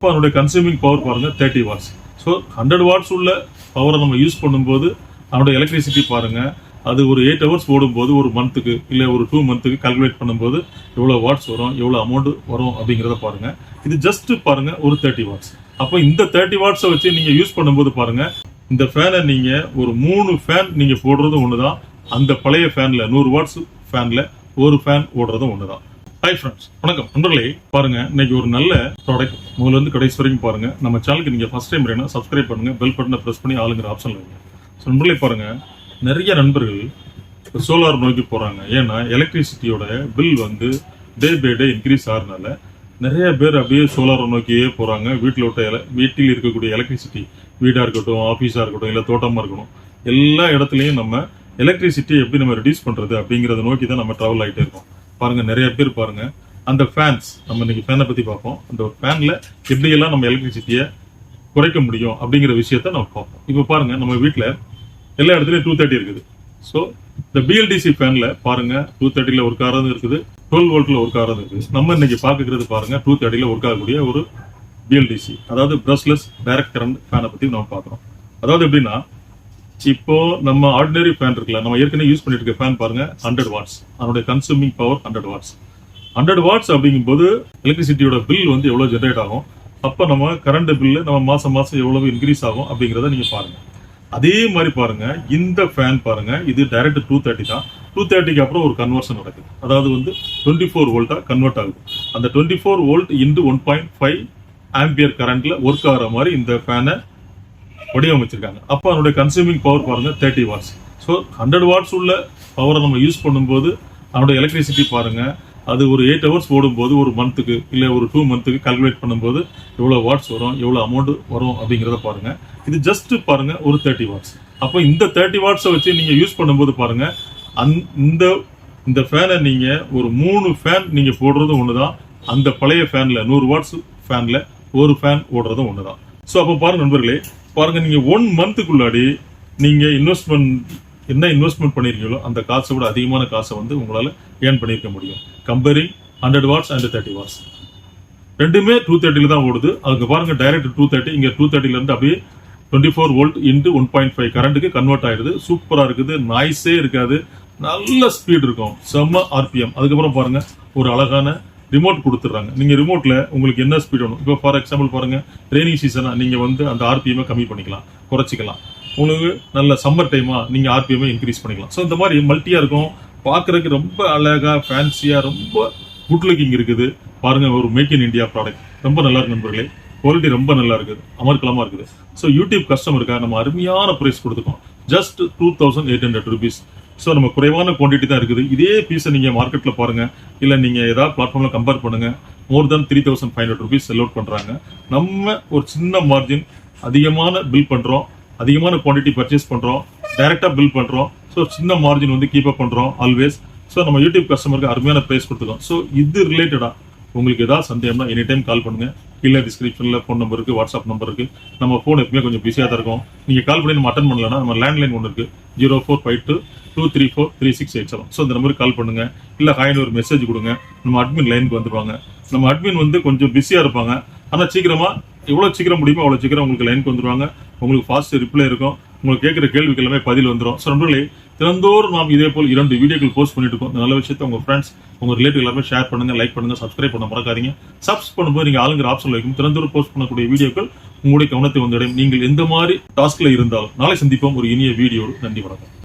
இப்போ அதனுடைய consuming power பாருங்க thirty watts so hundred watts உள்ள பவரை நம்ம யூஸ் பண்ணும்போது அதனுடைய எலக்ட்ரிசிட்டி பாருங்க அது ஒரு எயிட் ஹவர்ஸ் ஓடும்போது ஒரு மந்த்துக்கு இல்லை ஒரு டூ மந்த்துக்கு கால்குலேட் பண்ணும்போது எவ்வளோ வாட்ஸ் வரும் எவ்வளோ அமௌண்ட் வரும் அப்படிங்கிறத பாருங்க. இது ஜஸ்ட் பாருங்க ஒரு தேர்ட்டி வாட்ஸ் அப்போ இந்த தேர்ட்டி வாட்ஸை வச்சு நீங்கள் யூஸ் பண்ணும்போது பாருங்க இந்த ஃபேனை நீங்கள் ஒரு மூணு ஃபேன் நீங்க போடுறது தான் அந்த பழைய ஃபேனில் நூறு வாட்ஸ் ஃபேனில் ஒரு ஃபேன் ஓடுறதும் ஒன்று தான் ஹாய் ஃப்ரெண்ட்ஸ் வணக்கம். நண்பர்களே பாருங்க இன்னைக்கு ஒரு நல்ல ப்ராடக்ட் முதல்ல இருந்து கடைசி வரைக்கும் பாருங்க. நம்ம சேனலுக்கு நீங்க ஃபர்ஸ்ட் டைம் வேணும் சப்ஸ்கிரைப் பண்ணுங்க. பெல் பட்டனை ப்ரெஸ் பண்ணி ஆளுங்கிற ஆப்ஷன் வைங்க. ஸோ நண்பர்களே பாருங்க. நிறைய நண்பர்கள் சோலார் நோக்கி போறாங்க. ஏன்னா எலக்ட்ரிசிட்டியோட பில் வந்து டே பை டே இன்க்ரீஸ் ஆகிறதுனால நிறைய பேர் அப்படியே சோலாரை நோக்கியே போறாங்க. வீட்டில் விட்ட எல வீட்டில் இருக்கக்கூடிய எலக்ட்ரிசிட்டி வீடா இருக்கட்டும் ஆஃபீஸா இருக்கட்டும் இல்லை தோட்டமா இருக்கட்டும் எல்லா இடத்துலையும் நம்ம எலக்ட்ரிசிட்டி எப்படி நம்ம ரெடியூஸ் பண்றது அப்படிங்கறத நோக்கி தான் நம்ம டிராவல் ஆகிட்டே இருக்கோம். பாருங்க நிறைய பேர் பாருங்க. அந்த ஃபேன்ஸ் நம்ம இன்னைக்கு ஃபேனை பத்தி பார்ப்போம். அந்த ஃபேன்ல எப்படியெல்லாம் நம்ம எலக்ட்ரிசிட்டியை குறைக்க முடியும் அப்படிங்கிற விஷயத்த நம்ம பார்ப்போம். இப்போ பாருங்க நம்ம வீட்டில் எல்லா இடத்துலயும் டூ தேர்ட்டி இருக்குது. ஸோ இந்த பிஎல்டிசி ஃபேன்ல பாருங்க டூ தேர்ட்டில ஒரு ஆகிறது இருக்குது. டுவெல் வோல்ட்ல ஒரு ஆகிறது இருக்குது. நம்ம இன்னைக்கு பார்க்குறது பாருங்க டூ தேர்ட்டில ஒர்க் ஆகக்கூடிய ஒரு பிஎல்டிசி அதாவது பிரஷ்லெஸ் டைரக்ட் கரண்ட் ஃபேனை பத்தி நம்ம பார்க்குறோம். அதாவது எப்படின்னா இப்போ நம்ம ஆர்டினரி ஃபேன் இருக்குல்ல நம்ம ஏற்கனவே யூஸ் பண்ணிட்டு இருக்க ஃபேன் பாருங்க ஹண்ட்ரட் வாட்ஸ் அதனுடைய consuming power hundred watts hundred watts அப்படிங்கும்போது எலக்ட்ரிசிட்டியோட பில் வந்து எவ்வளோ ஜென்ரேட் ஆகும்? அப்போ நம்ம கரண்ட் பில்லு நம்ம மாசம் மாசம் எவ்வளவு இன்க்ரீஸ் ஆகும் அப்படிங்கிறத நீங்க பாருங்க. அதே மாதிரி பாருங்க இந்த ஃபேன் பாருங்க இது டைரக்ட் டூ தேர்ட்டி தான். டூ தேர்ட்டிக்கு அப்புறம் ஒரு கன்வர்ஷன் நடக்குது. அதாவது வந்து டுவெண்ட்டி ஃபோர் வோல்ட்டா கன்வெர்ட் ஆகுது. அந்த twenty four volt into one point five ampere கரண்ட்ல ஒர்க் ஆகிற மாதிரி இந்த ஃபேனை வடிவமைச்சிருக்காங்க. அப்போ அதனுடைய கன்சியூமிங் பவர் பாருங்கள் thirty watts so hundred watts உள்ள பவரை நம்ம யூஸ் பண்ணும்போது அதனுடைய எலக்ட்ரிசிட்டி பாருங்கள் அது ஒரு எயிட் ஹவர்ஸ் ஓடும்போது ஒரு மந்த்துக்கு இல்லை ஒரு டூ மந்த்துக்கு கால்குலேட் பண்ணும்போது எவ்வளோ வாட்ஸ் வரும் எவ்வளோ அமௌண்ட் வரும் அப்படிங்கிறத பாருங்கள் இது ஜஸ்ட் பாருங்கள் ஒரு தேர்ட்டி வாட்ஸ் அப்போ இந்த தேர்ட்டி வாட்ஸை வச்சு நீங்கள் யூஸ் பண்ணும்போது பாருங்கள் அந் இந்த இந்த ஃபேனை நீங்கள் ஒரு மூணு ஃபேன் நீங்கள் போடுறது தான் அந்த பழைய ஃபேனில் நூறு வாட்ஸ் ஃபேனில் ஒரு ஃபேன் ஓடுறதும் ஒன்று தான் ஸோ அப்போ பாருங்கள் நண்பர்களே பாருங்க நீங்க ஒன் மந்த்துக்குள்ளாடி நீங்க இன்வெஸ்ட்மெண்ட் என்ன இன்வெஸ்ட்மெண்ட் பண்ணிருக்கீங்களோ அந்த காசை விட அதிகமான காசை வந்து உங்களால ஏர்ன் பண்ணிருக்க முடியும். Comparing hundred watts and thirty watts ரெண்டுமே டூ தேர்ட்டில தான் ஓடுது. அதுக்கு பாருங்க டைரக்ட் டூ தேர்ட்டி இங்க டூ தேர்ட்டில இருந்து அப்படியே twenty four volt into one point five கரண்ட்டுக்கு convert ஆயிடுது. சூப்பரா இருக்குது. நாய்ஸே இருக்காது. நல்ல ஸ்பீட் இருக்கும். செம்ம ஆர்பிஎம் அதுக்கப்புறம் பாருங்க ஒரு அழகான ரிமோட் கொடுத்துட்றாங்க. நீங்கள் ரிமோட்டில் உங்களுக்கு என்ன ஸ்பீட் வேணும்? இப்போ ஃபார் எக்ஸாம்பிள் பாருங்கள் ரெய்னி சீசனாக நீங்கள் வந்து அந்த ஆர்பிஎம்மை கம்மி பண்ணிக்கலாம் குறைச்சிக்கலாம். உங்களுக்கு நல்ல சம்மர் டைமா நீங்க ஆர்பிஎம்மை இன்க்ரீஸ் பண்ணிக்கலாம். ஸோ இந்த மாதிரி மல்ட்டியாக இருக்கும். பார்க்குறதுக்கு ரொம்ப அழகா ஃபேன்சியா ரொம்ப குட் லுக்கிங் இருக்குது. பாருங்க ஒரு மேக் இன் இண்டியா ப்ராடக்ட் ரொம்ப நல்லா இருக்கு நண்பர்களே. குவாலிட்டி ரொம்ப நல்லா இருக்குது அமர்க்கலமாக இருக்குது. ஸோ யூடியூப் கஸ்டமருக்காக நம்ம அருமையான ப்ரைஸ் கொடுத்துருக்கோம் just two thousand eight hundred rupees so நம்ம குறைவான குவான்டிட்டி தான் இருக்குது. இதே பீஸை நீங்கள் மார்க்கெட்டில் பாருங்கள் இல்லை நீங்கள் ஏதாவது பிளாட்ஃபார்மில் கம்பேர் பண்ணுங்கள் more than three thousand five hundred rupees sell out பண்ணுறாங்க நம்ம ஒரு சின்ன மார்ஜின் அதிகமான பில் பண்ணுறோம் அதிகமான குவான்டிட்டி பர்ச்சேஸ் பண்ணுறோம் டைரெக்டாக பில் பண்ணுறோம் ஸோ சின்ன மார்ஜின் வந்து கீப் அப் ஆல்வேஸ் ஸோ நம்ம யூடியூப் கஸ்டமருக்கு அருமையான ப்ரைஸ் கொடுத்துருக்கோம். ஸோ இது ரிலேட்டடா உங்களுக்கு ஏதாவது சந்தேகம்னா எனி டைம் கால் பண்ணுங்கள் கீழே டிஸ்கிரிப்ஷனில் ஃபோன் நம்பர் இருக்குது வாட்ஸ்அப் நம்பர் இருக்குது நம்ம ஃபோன் எப்பவுமே கொஞ்சம் பிஸியாக தான் இருக்கும். நீங்கள் கால் பண்ணி நம்ம அட்டன் பண்ணலன்னா நம்ம லேண்ட்லைன் ஒன்று இருக்குது zero four five two two three four three six eight seven so இந்த நம்பருக்கு கால் பண்ணுங்க. இல்ல ஹாய்னு ஒரு மெசேஜ் கொடுங்க. நம்ம அட்மின் லைனுக்கு வந்துருவாங்க. நம்ம அட்மின் வந்து கொஞ்சம் பிஸியா இருப்பாங்க. ஆனா சீக்கிரமா எவ்வளவு சீக்கிரம் முடியுமோ அவ்வளவு சீக்கிரம் உங்களுக்கு லைனுக்கு வந்துருவாங்க. உங்களுக்கு ஃபாஸ்ட் ரிப்ளை இருக்கும். உங்களுக்கு கேட்குற கேள்விக்கு எல்லாமே பதில் வந்துடும் ஸோ நண்பர்களே தினந்தோறும் நாம் இதே போல் இரண்டு வீடியோக்கள் போஸ்ட் பண்ணிட்டு இருக்கோம். நல்ல விஷயத்தை உங்க ஃப்ரெண்ட்ஸ் உங்க ரிலேட்டிவ் எல்லாமே ஷேர் பண்ணுங்க லைக் பண்ணுங்க சப்ஸ்கிரைப் பண்ண மறக்காதீங்க. சப்ஸ் பண்ணும்போது நீங்க ஆளுங்கிற ஆப்ஷன் வைக்கும். தினந்தோறும் போஸ்ட் பண்ணக்கூடிய வீடியோக்கள் உங்களுடைய கவனத்தை வந்தடையும் நீங்கள் எந்த மாதிரி டாஸ்கில் இருந்தாலும் நாளை சந்திப்போம். ஒரு இனிய வீடியோடு. நன்றி வணக்கம்.